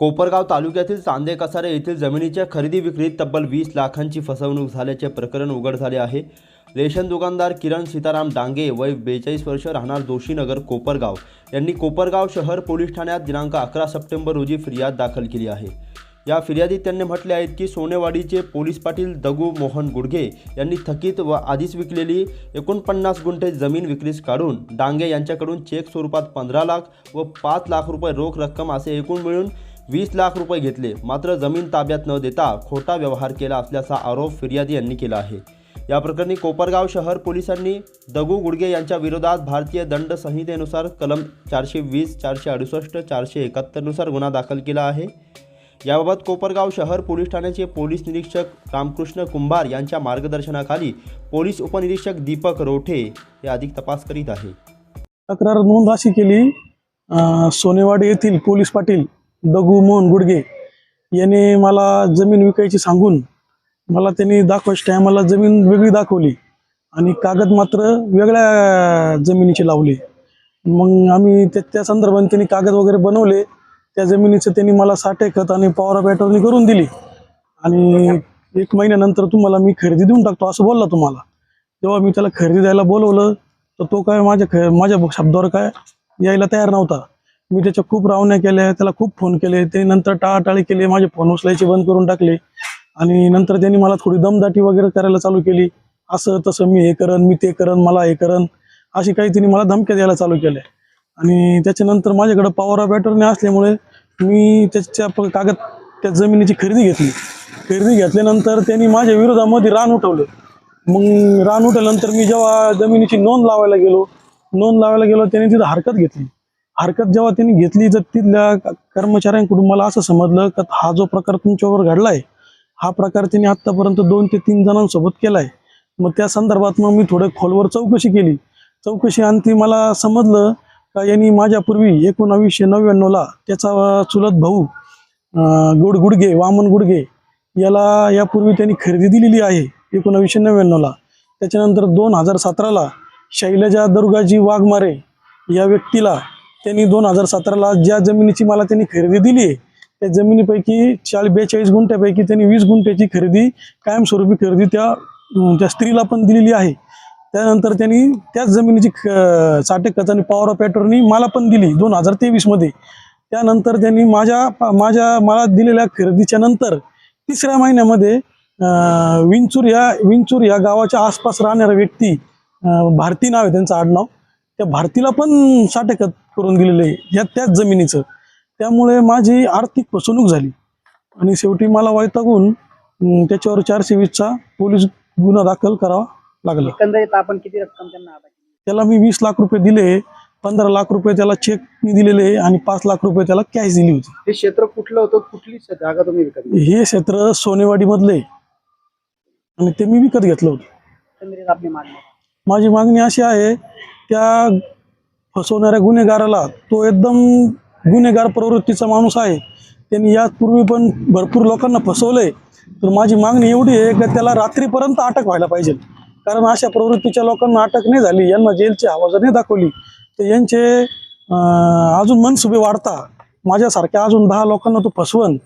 कोपरगाव तालुक्यातील चांदे कसारे येथील जमिनीच्या खरेदी विक्रीत तब्बल वीस लाखांची फसवणूक झाल्याचे प्रकरण उघड झाले आहे. रेशन दुकानदार किरण सीताराम डांगे वय बेचाळीस वर्ष राहणार दोषीनगर कोपरगाव. यांनी कोपरगाव शहर पोलीस ठाण्यात दिनांक अकरा सप्टेंबर रोजी फिर्याद दाखल केली आहे. या फिर्यादीत त्यांनी म्हटले आहेत की सोनेवाडीचे पोलीस पाटील दगू मोहन गुडघे यांनी थकीत व आधीच विकलेली एकोणपन्नास गुंठे जमीन विक्रीस काढून डांगे यांच्याकडून चेक स्वरूपात पंधरा लाख व पाच लाख रुपये रोख रक्कम असे एकूण मिळून वीस लाख रुपये घेतले. मात्र जमीन ताब्यात न देता खोटा व्यवहार केला असल्याचा आरोप फिर्यादी यांनी केला आहे. या प्रकरणी कोपरगाव शहर पोलिसांनी दगू गुडगे यांच्या विरोधात भारतीय दंड संहितेनुसार कलम चारशे वीस चारशे अडुसष्ट चारशे एकाहत्तरनुसार गुन्हा दाखल केला आहे. याबाबत कोपरगाव शहर पोलीस ठाण्याचे पोलीस निरीक्षक रामकृष्ण कुंभार यांच्या मार्गदर्शनाखाली पोलीस उपनिरीक्षक दीपक रोठे हे अधिक तपास करीत आहे तक्रार नोंद अशी केली सोनेवाडी येथील पोलीस पाटील दगू मोहन गुडगे याने मला जमीन विकायची सांगून मला त्यांनी दाखवायच्या टायमाला जमीन वेगळी दाखवली आणि कागद मात्र वेगळ्या जमिनीची लावले. मग आम्ही त्या त्या संदर्भाने त्यांनी कागद वगैरे बनवले. त्या जमिनीचं त्यांनी मला साठे खत आणि पॉवर बॅटरनी करून दिली. आणि एक महिन्यानंतर तुम्हाला मी खरेदी देऊन टाकतो असं बोलला तुम्हाला. तेव्हा मी त्याला खरेदी द्यायला बोलवलं तर तो काय माझ्या ख माझ्या शब्दावर काय यायला तयार नव्हता. मी त्याच्या खूप रावण्या केल्या त्याला खूप फोन केले. ते नंतर टाळाटाळी केली माझे फोन उचलायचे बंद करून टाकले. आणि नंतर त्यांनी मला थोडी दमदाटी वगैरे करायला चालू केली. असं तसं मी हे करन मी ते करन मला हे करन अशी काही त्यांनी मला धमक्या द्यायला चालू केल्या. आणि त्याच्यानंतर माझ्याकडं पॉवर ऑफ बॅटरने असल्यामुळे मी त्याच्या कागद त्या जमिनीची खरेदी घेतली. खरेदी घेतल्यानंतर त्यांनी माझ्या विरोधामध्ये रान उठवलं. मग रान उठल्यानंतर मी जेव्हा जमिनीची नोंद लावायला गेलो नोंद लावायला गेलो त्यांनी तिथं हरकत घेतली. हरकत जेव्हा त्यांनी घेतली तर तिथल्या कर्मचाऱ्यांकडून मला असं समजलं का हा जो प्रकार तुमच्यावर घडलाय हा प्रकार त्यांनी आत्तापर्यंत दोन ते तीन जणांसोबत केलाय. मग त्या संदर्भात मग मी थोडं खोलवर चौकशी केली. चौकशी अंती मला समजलं का यांनी माझ्यापूर्वी एकोणावीसशे नव्याण्णवला त्याचा चुलत भाऊ गुड गुडगे वामन गुडगे याला यापूर्वी त्यांनी खरेदी दिलेली आहे एकोणावीसशे नव्याण्णवला त्याच्यानंतर दोन हजार सतराला शैलजा दुर्गाजी वाघमारे या व्यक्तीला त्यांनी दोन हजार सतराला ज्या जमिनीची मला त्यांनी खरेदी दिली आहे त्या जमिनीपैकी चाळ बेचाळीस गुंठ्यापैकी त्यांनी वीस गुंठ्याची खरेदी कायमस्वरूपी खरेदी त्या त्या स्त्रीला पण दिलेली आहे. त्यानंतर त्यांनी त्याच जमिनीची ख- साठे खतानी आणि पॉवर ऑफ अटॉर्नी मला पण दिली दोन हजार तेवीसमध्ये त्यानंतर त्यांनी माझ्या माझ्या मला दिलेल्या खरेदीच्या नंतर तिसऱ्या महिन्यामध्ये विंचूर या विंचूर या गावाच्या आसपास राहणारा व्यक्ती भारती नाव आहे त्यांचं आडनाव. त्या भारतीला पण साठे खत करून दिलेलं आहे या त्याच जमिनीचं. त्यामुळे माझी आर्थिक फसवणूक झाली. आणि शेवटी मला वैतागून त्याच्यावर चारशे वीसचा पोलीस गुन्हा दाखल करावा लागला. एकंदरीत आपण किती रक्कम त्यांना अदा केली? त्याला मी वीस लाख रुपये दिले पंधरा लाख रुपये त्याला चेकनी दिलेले आणि पाच लाख रुपये त्याला कॅश दिली होती. हे क्षेत्र कुठलं होतं? कुठली जागा तुम्ही विकत घेतली? हे क्षेत्र सोनेवाडी मधले आणि ते मी विकत घेतलं होतं. एकंदरीत आपली मागणी? माझी मागणी अशी आहे त्या फसवणाऱ्या गुन्हेगाराला तो एकदम गुन्हेगार प्रवृत्तीचा माणूस आहे. त्यांनी यापूर्वी पण भरपूर लोकांना फसवलंय. तर माझी मागणी एवढी आहे की त्याला रात्रीपर्यंत अटक व्हायला पाहिजे. कारण अशा प्रवृत्तीच्या लोकांना अटक नाही झाली. यांना जेलची आवाज नाही दाखवली. तर यांचे अजून मनसुबे वाढता. माझ्यासारख्या अजून दहा लोकांना तो फसवण.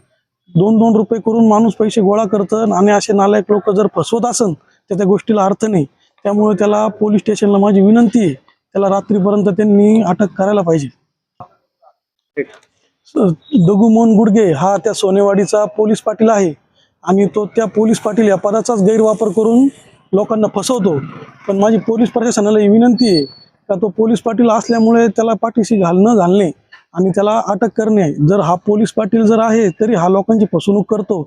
दोन दोन रुपये करून माणूस पैसे गोळा करतं आणि असे नालायक लोक जर फसवत असन तर त्या गोष्टीला अर्थ नाही. त्यामुळे त्याला पोलीस स्टेशनला माझी विनंती आहे. त्याला रात्रीपर्यंत त्यांनी अटक करायला पाहिजे. दगू मोहन गुडगे हा त्या सोनेवाडीचा पोलीस पाटील आहे. आणि तो त्या पोलीस पाटील या पदाचाच गैरवापर करून लोकांना फसवतो. पण माझी पोलीस प्रशासनाला ही विनंती आहे का तो पोलीस पाटील असल्यामुळे त्याला पाठीशी घालणं घालणे आणि त्याला अटक करणे. जर हा पोलीस पाटील जर आहे तरी हा लोकांची फसवणूक करतो.